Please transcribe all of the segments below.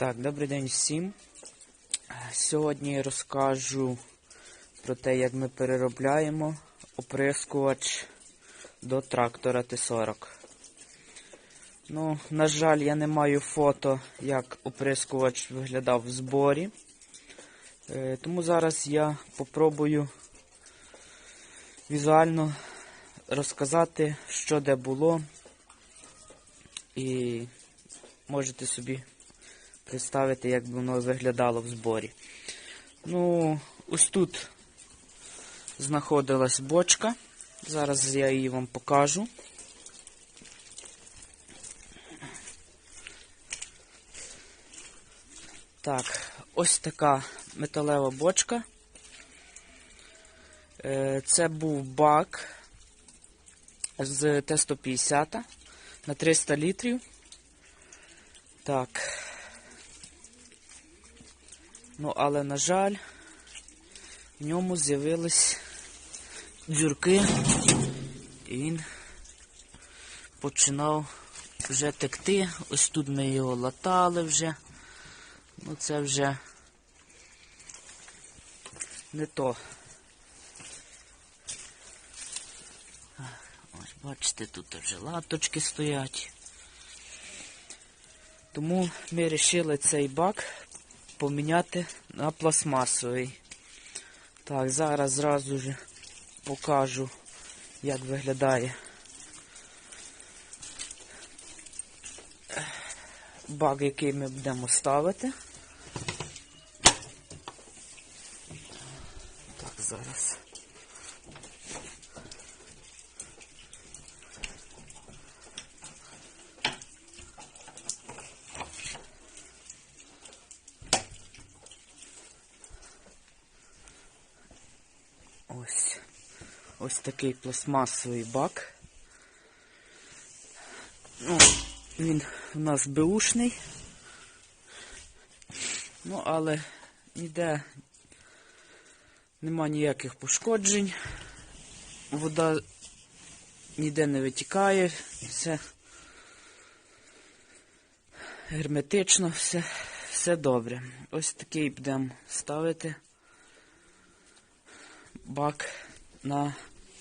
Так, добрий день всім. Сьогодні я розкажу про те, як ми переробляємо оприскувач до трактора Т-40. Ну, на жаль, я не маю фото, як оприскувач виглядав в зборі. Е, Тому зараз я попробую візуально розказати, що де було. І можете собі представити, як би воно виглядало в зборі. Ну, ось тут знаходилась бочка. Зараз я її вам покажу. Так, ось така металева бочка. Е, Це був бак з Т-150 на 300 літрів. Так. Ну, але, на жаль, в ньому з'явились дзюрки, і він починав вже текти. Ось тут ми його латали вже. Ну це вже не то. Ось бачите, тут вже латочки стоять. Тому ми вирішили цей бак поміняти на пластмасовий. Так, зараз зразу ж покажу, як виглядає бак, який ми будемо ставити. Так, зараз. Ось. Ось такий пластмасовий бак. Ну, він у нас беушний. Ну, але ніде нема ніяких пошкоджень. Вода ніде не витікає, все герметично, все, все добре. Ось такий будемо ставити бак на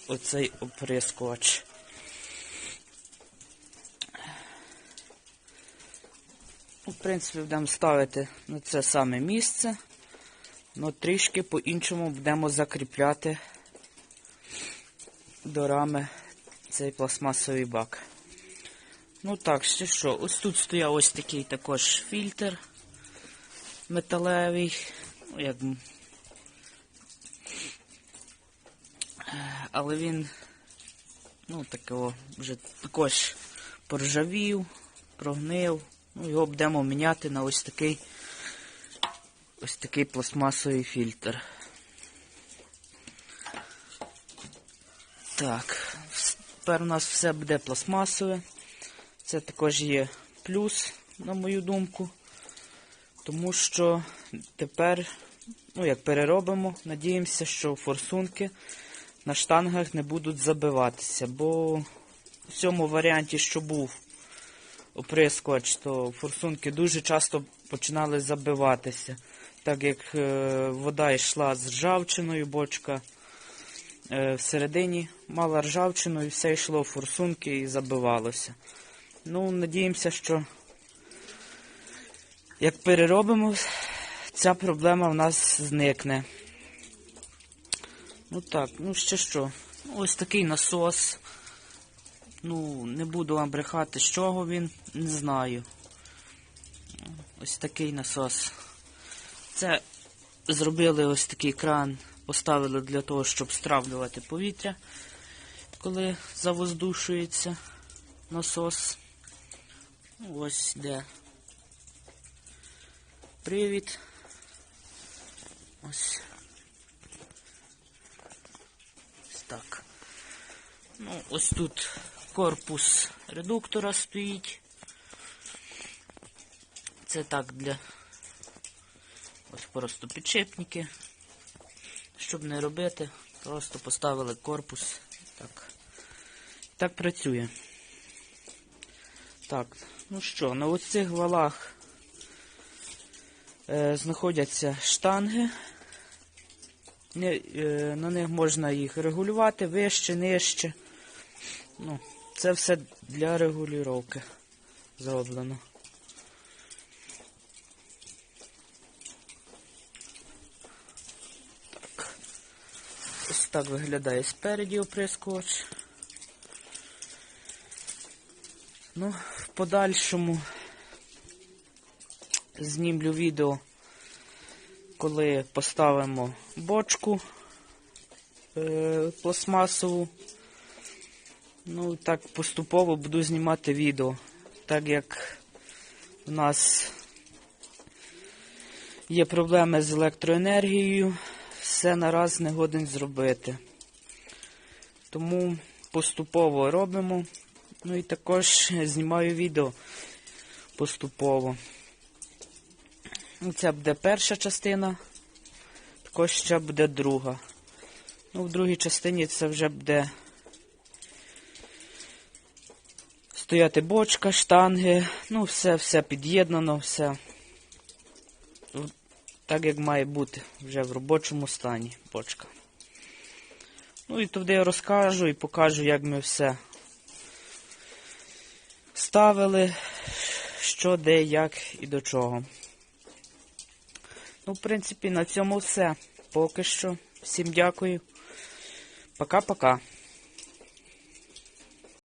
оцей оприскувач. Ну, В принципі, будемо ставити на це саме місце, але трішки по-іншому будемо закріпляти до рами цей пластмасовий бак. Ну так, ще що, ось тут стояв ось такий також фільтр металевий, ну, як але він ну, такого вже також поржавів, прогнив. Ну, Його будемо міняти на ось такий ось такий пластмасовий фільтр. Так, тепер у нас все буде пластмасове. Це також є плюс, на мою думку. Тому що тепер, ну як переробимо, надіємося, що форсунки на штангах не будуть забиватися, бо в цьому варіанті, що був оприскувач, то форсунки дуже часто починали забиватися, так як е, вода йшла з ржавчиною, бочка е, всередині мала ржавчину і все йшло в форсунки і забивалося. Ну, надіємося, що як переробимо, ця проблема в нас зникне. Ну так, ну ще що. Ось такий насос. Ну, не буду вам брехати, з чого він, не знаю. Ось такий насос. Це зробили ось такий кран, поставили для того, щоб стравлювати повітря, коли завоздушується насос. Ось де. Привід. Ось. Ось так. Ну, ось тут корпус редуктора стоїть. Це так для ось просто підшипники. Щоб не робити, просто поставили корпус. Так, так працює. Так, ну що, на ось цих валах е, знаходяться штанги. Е, На них можна їх регулювати вище, нижче. Ну, це все для регулювання зроблено. Так. Ось так виглядає спереді оприскувач. Ну, в подальшому знімлю відео, коли поставимо бочку е, пластмасову. Ну, так поступово буду знімати відео, так як у нас є проблеми з електроенергією, все нараз не годен зробити. Тому поступово робимо. Ну і також знімаю відео поступово. Ну, Це буде перша частина, також ще буде друга. Ну, в другій частині це вже буде стояти бочка, штанги, ну, все, все під'єднано, все. Так як має бути вже в робочому стані бочка. Ну і туди я розкажу і покажу, як ми все ставили, що, де, як і до чого. Ну, в принципі, на цьому все. Поки що. Всім дякую. Пока-пока.